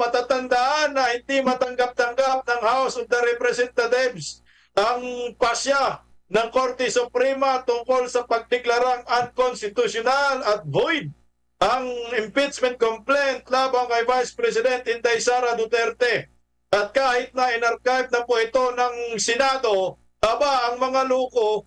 matatandaan na hindi matanggap-tanggap ng House of the Representatives ang pasya ng Korte Suprema tungkol sa pagdeklarang unconstitutional at void ang impeachment complaint labang kay Vice President Inday Sara Duterte. At kahit na in-archive na po ito ng Senado, aba, ang mga luko,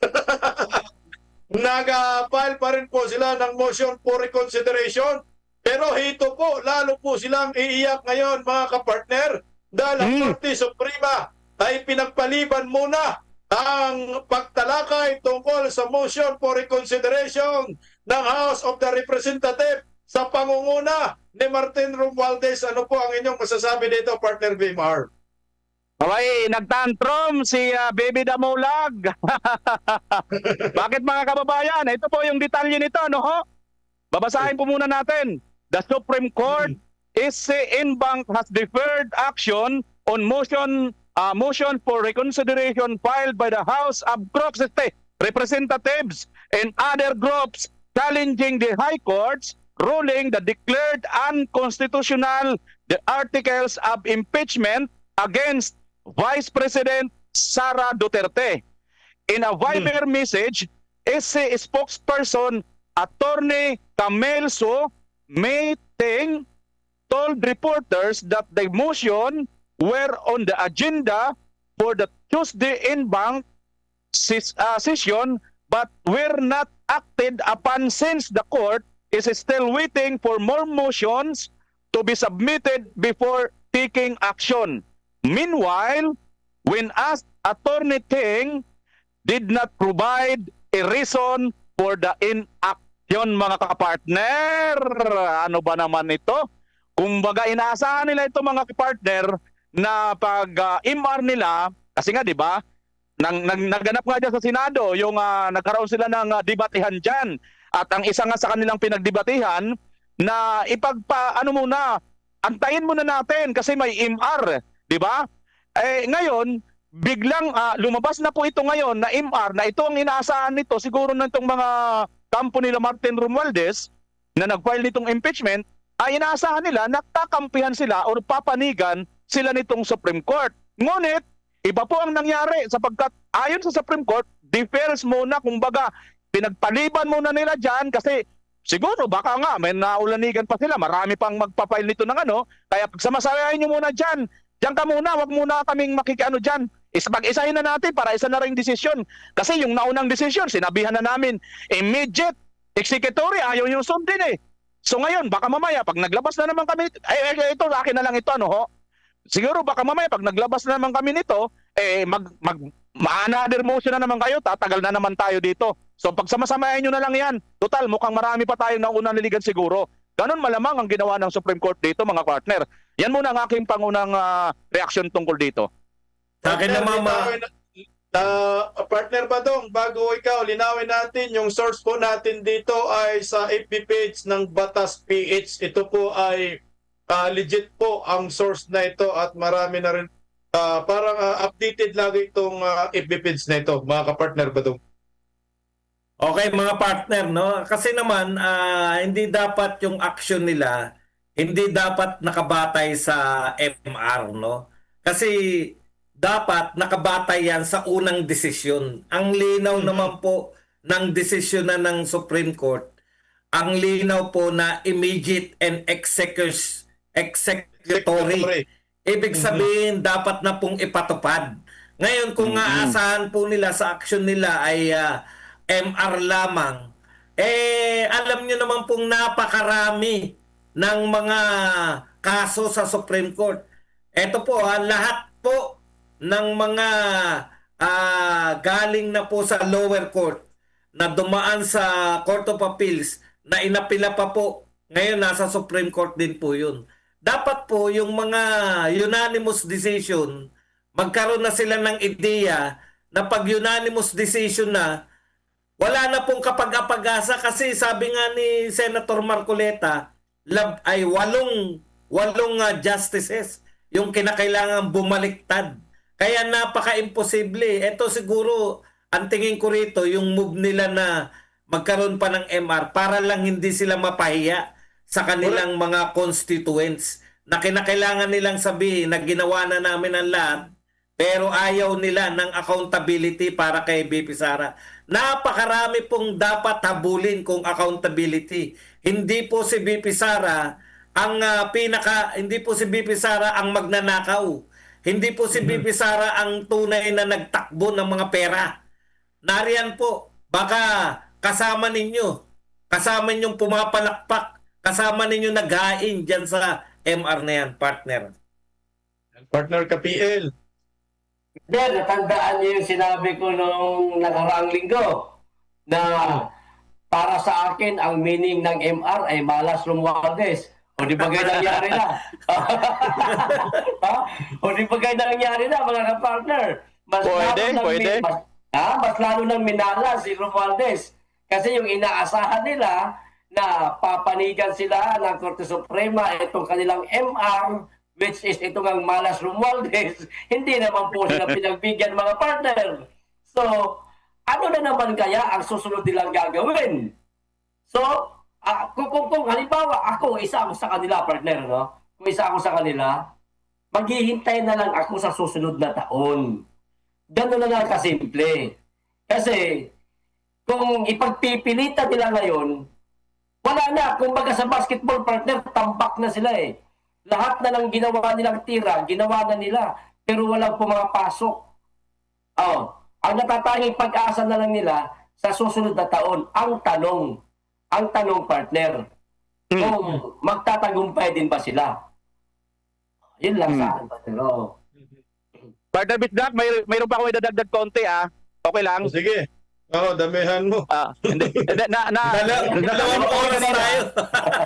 nag-file pa rin po sila ng motion for reconsideration. Pero hito po, lalo po silang iiyak ngayon mga kapartner dahil ang Hmm. Korte Suprema ay pinagpaliban muna ang pagtalakay tungkol sa motion for reconsideration ng House of the Representative sa pangunguna ni Martin Romualdez. Ano po ang inyong masasabi dito, partner Bimar? Okay, nagtantrum si ah, Baby Damulag. Bakit mga kababayan? Ito po yung detalye nito, no ho? Babasahin po muna natin. The Supreme Court is in bank has deferred action on motion uh, motion for reconsideration filed by the House of Groups representatives and other groups challenging the High Court's ruling that declared unconstitutional the articles of impeachment against Vice President Sara Duterte. In a Viber message, SC spokesperson Attorney Camelso Mayteng told reporters that the motion were on the agenda for the Tuesday in bank ses- uh, session but were not acted upon since the court is still waiting for more motions to be submitted before taking action. Meanwhile, when asked Attorney Ting did not provide a reason for the inaction mga kapartner. Ano ba naman ito? Kumbaga inaasahan nila ito mga kapartner na pag ah, MR nila, kasi nga 'di ba, nang, nang naganap nga dyan sa Senado, yung ah, nagkaroon sila ng ah, debatehan dyan. At ang isa nga sa kanilang pinagdebatehan na ipagpa ano muna, antayin muna natin kasi may MR, 'di ba? Eh ngayon, biglang ah, lumabas na po ito ngayon na MR na ito ang inaasahan nito siguro ng itong mga kampo nila Martin Romualdez na nag-file nitong impeachment ay inaasahan nila nagtakampihan sila o papanigan sila nitong Supreme Court. Ngunit iba po ang nangyari sapagkat ayon sa Supreme Court, defers muna kumbaga pinagpaliban muna nila diyan kasi siguro baka nga may naulanigan pa sila, marami pang magpa-file nito ng ano, kaya pagsamasayahin niyo muna diyan. Diyan ka muna, wag muna kaming makikiano diyan. Is pag-isahin na natin para isa na ring desisyon. Kasi yung naunang desisyon, sinabihan na namin, immediate executory, ayaw yung sundin eh. So ngayon, baka mamaya, pag naglabas na naman kami, ay, ay, ito, akin na lang ito, ano ho? Siguro baka mamaya, pag naglabas na naman kami nito, eh, mag, mag, ma-another motion na naman kayo, tatagal na naman tayo dito. So pagsamasamahin nyo na lang yan. Total, mukhang marami pa tayong naunang niligan siguro. Ganon malamang ang ginawa ng Supreme Court dito, mga partner. Yan muna ang aking pangunang ah, reaksyon tungkol dito. Sa akin Partner, naman, ma- linawin na- Ah, partner Badong, bago ikaw, linawin natin, yung source po natin dito ay sa FB page ng Batas PH. Ito po ay ah, legit po ang source na ito at marami na rin ah, parang ah, updated lagi itong ah, FB page na ito, mga kapartner Badong. Okay mga partner, no? Kasi naman ah, hindi dapat yung action nila hindi dapat nakabatay sa MR, no? Kasi dapat nakabatay yan sa unang desisyon. Ang linaw naman po ng desisyon na ng Supreme Court, ang linaw po na immediate and execus executory. Ibig sabihin, dapat na pong ipatupad. Ngayon, kung aasahan po nila sa action nila ay ah, MR lamang, eh, alam nyo naman pong napakarami ng mga kaso sa Supreme Court. Ito po, ah, lahat po ng mga ah, galing na po sa lower court na dumaan sa Court of Appeals na inapila pa po. Ngayon, nasa Supreme Court din po yun. Dapat po yung mga unanimous decision, magkaroon na sila ng ideya na pag unanimous decision na, wala na pong kapag-apag-asa kasi sabi nga ni Senator Marcoleta, lab, ay walong, walong ah, justices yung kinakailangan bumaliktad. Kaya napaka-imposible. Ito siguro, ang tingin ko rito, yung move nila na magkaroon pa ng MR para lang hindi sila mapahiya sa kanilang mga constituents na kinakailangan nilang sabihin na ginawa na namin ang lahat pero ayaw nila ng accountability para kay BP Sara. Napakarami pong dapat habulin kung accountability. Hindi po si BP Sara ang ah, pinaka hindi po si BP Sara ang magnanakaw. Hindi po si BP Sara ang tunay na nagtakbo ng mga pera. Nariyan po, baka kasama ninyo, kasama ninyong pumapalakpak, kasama ninyo naghain dyan sa MR na yan, partner. Partner ka PL. Hindi, natandaan niyo yung sinabi ko nung nakaraang linggo na para sa akin ang meaning ng MR ay malas Romualdez. O di ba ganyan nangyari na? ha? O di ba ganyan nangyari na mga kapartner? Mas Pwede, lalo nang pwede. Mas, ha? mas lalo nang minala si Romualdez. Kasi yung inaasahan nila na papanigan sila ng Korte Suprema itong kanilang MR which is itong ang Malas Romualdez, hindi naman po sila pinagbigyan mga partner. So, ano na naman kaya ang susunod nilang gagawin? So, ah, kung, kung, kung halimbawa ako, isa ako sa kanila partner, no? Kung isa ako sa kanila, maghihintay na lang ako sa susunod na taon. Ganun na lang kasimple. Kasi, kung ipagpipilitan nila ngayon, wala na. Kung baga sa basketball partner, tambak na sila eh. Lahat na ng ginawa nilang tira, ginawa na nila. Pero walang pumapasok. Oh, ang natatanging pag-asa na lang nila sa susunod na taon, ang tanong, ang tanong partner, kung magtatagumpay din ba sila? Yun lang sa akin, partner. Oh. Partner Bisdak, may mayroon pa akong idadagdag konti ah. Okay lang. O sige. Oo, damihan mo. Ah, hindi. Hindi, na, na, Dala- dalawang oras tayo.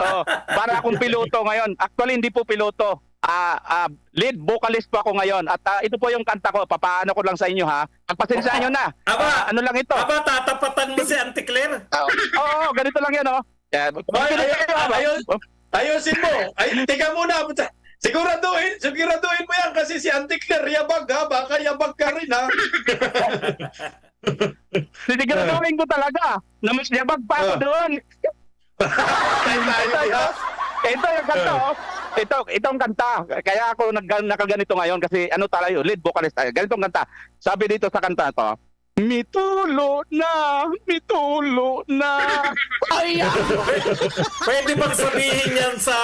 Oo, para akong piloto ngayon. Actually, hindi po piloto. Ah, ah, lead vocalist po ako ngayon. At ah, ito po yung kanta ko. Papaano ko lang sa inyo ha. Pagpasensya nyo na. Aba! Ah, ano lang ito? Aba, tatapatan mo si Auntie Claire. Oo, oh, ganito lang yan oh. Yeah, Ay, ay, ay, ayos. Ayusin mo. Ay, teka muna. Siguraduhin, siguraduhin mo yan kasi si Auntie Claire yabag ha. Baka yabag ka rin ha. Sisiguraduhin ko talaga na mas yabag pa ako Ah. doon. Ay, tayo, Ito, yung kanta oh. Ito, itong kanta. Kaya ako nag nakaganito ngayon kasi ano talaga lead vocalist tayo. Ganitong kanta. Sabi dito sa kanta to, Mitulo na, mitulo na. Ay, ah. Pwede bang sabihin yan sa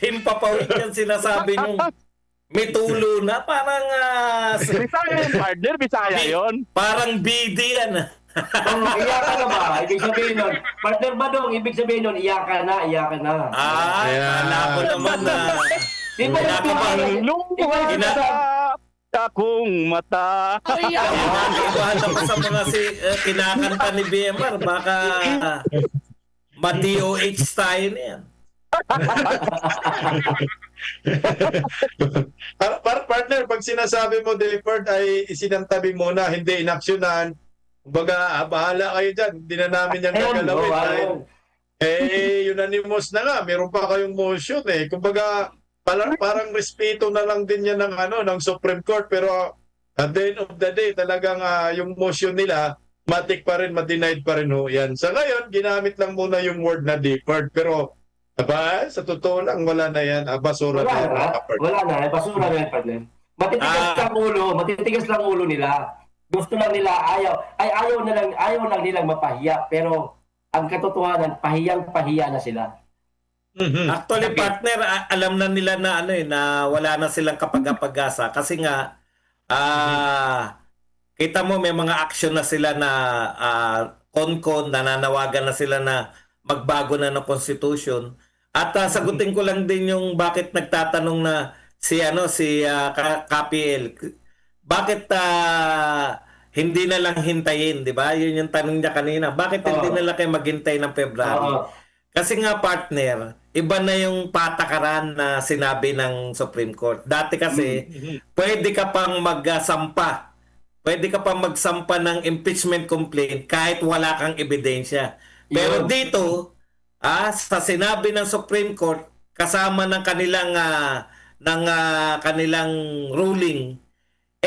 himpapawid yan sinasabi nung may tulo na? Parang, s- Bisaya yun, partner. Bisaya yun. parang BD yan. Oh, iyakan na ba? Ibig sabihin nun. Partner ba dong? Ibig sabihin nun, iyakan na, iyakan na. Ah, Ayan. kala ko naman na Di ba Kinakabahan. pinaka- Luha Ina- sa akong mata. Ay, ah. Kinakabahan ako sa mga si, eh, kinakanta ni BMR. Baka ma-DOH tayo na yan. Par- par- partner, pag sinasabi mo deferred ay isinantabi muna, hindi inaksyonan. Kumbaga, ah, bahala kayo dyan. Hindi na namin yan gagalawin. oh, dahil, ayun. eh, unanimous na nga. Meron pa kayong motion eh. Kumbaga, parang, parang respeto na lang din yan ng, ano, ng Supreme Court. Pero at the end of the day, talagang ah, yung motion nila, matik pa rin, ma-denied pa rin ho yan. Sa ngayon, ginamit lang muna yung word na deferred. Pero, aba, sa totoo lang, wala na yan. Ah, basura Wala na yan. na, wala na, basura na yan, partner. Matitigas Ah. lang ulo, matitigas lang ulo nila. Gusto lang nila, ayaw, ay ayaw na lang, ayaw lang nilang mapahiya, pero ang katotohanan, pahiyang pahiya na sila. Mhm. Actually, Okay. partner, alam na nila na ano eh, na wala na silang kapag-apag-asa kasi nga ah kita mo may mga action na sila na ah, kon-kon, nananawagan na sila na magbago na ng constitution. At ah, sagutin ko lang din yung bakit nagtatanong na si ano si ah, Ka- KPL. Bakit ah, hindi na lang hintayin, 'di ba? Yun yung tanong niya kanina. Bakit hindi Oo. na lang kayo maghintay ng February? Oo. Kasi nga partner, iba na yung patakaran na sinabi ng Supreme Court. Dati kasi, pwede ka pang magsampa. Pwede ka pang magsampa ng impeachment complaint kahit wala kang ebidensya. Pero Yun. dito, ah, sa sinabi ng Supreme Court, kasama ng kanilang ah, ng ah, kanilang ruling,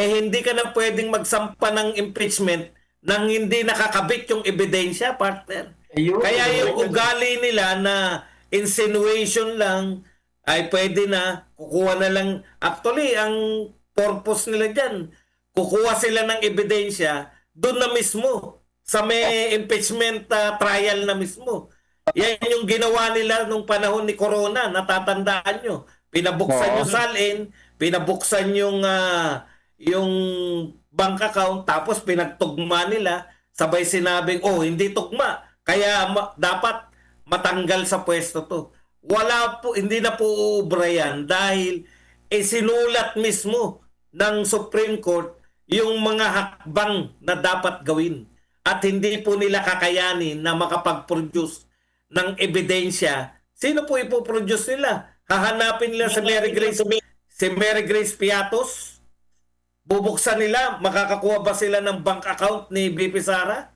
eh hindi ka na pwedeng magsampa ng impeachment nang hindi nakakabit yung ebidensya, partner. Ayun. Kaya yung ugali nila na insinuation lang ay pwede na kukuha na lang actually ang purpose nila diyan kukuha sila ng ebidensya doon na mismo sa may impeachment ah, trial na mismo yan yung ginawa nila nung panahon ni Corona natatandaan nyo pinabuksan Oo. yung salin pinabuksan yung ah, yung bank account tapos pinagtugma nila sabay sinabing oh hindi tugma. Kaya ma- dapat matanggal sa pwesto to. Wala po hindi na po uubra yan dahil isinulat mismo ng Supreme Court yung mga hakbang na dapat gawin. At hindi po nila kakayanin na makapag-produce ng ebidensya. Sino po ipoproduce nila? Hahanapin nila si Mary Grace si Mary Grace Piatos bubuksan nila makakakuha ba sila ng bank account ni BP Sara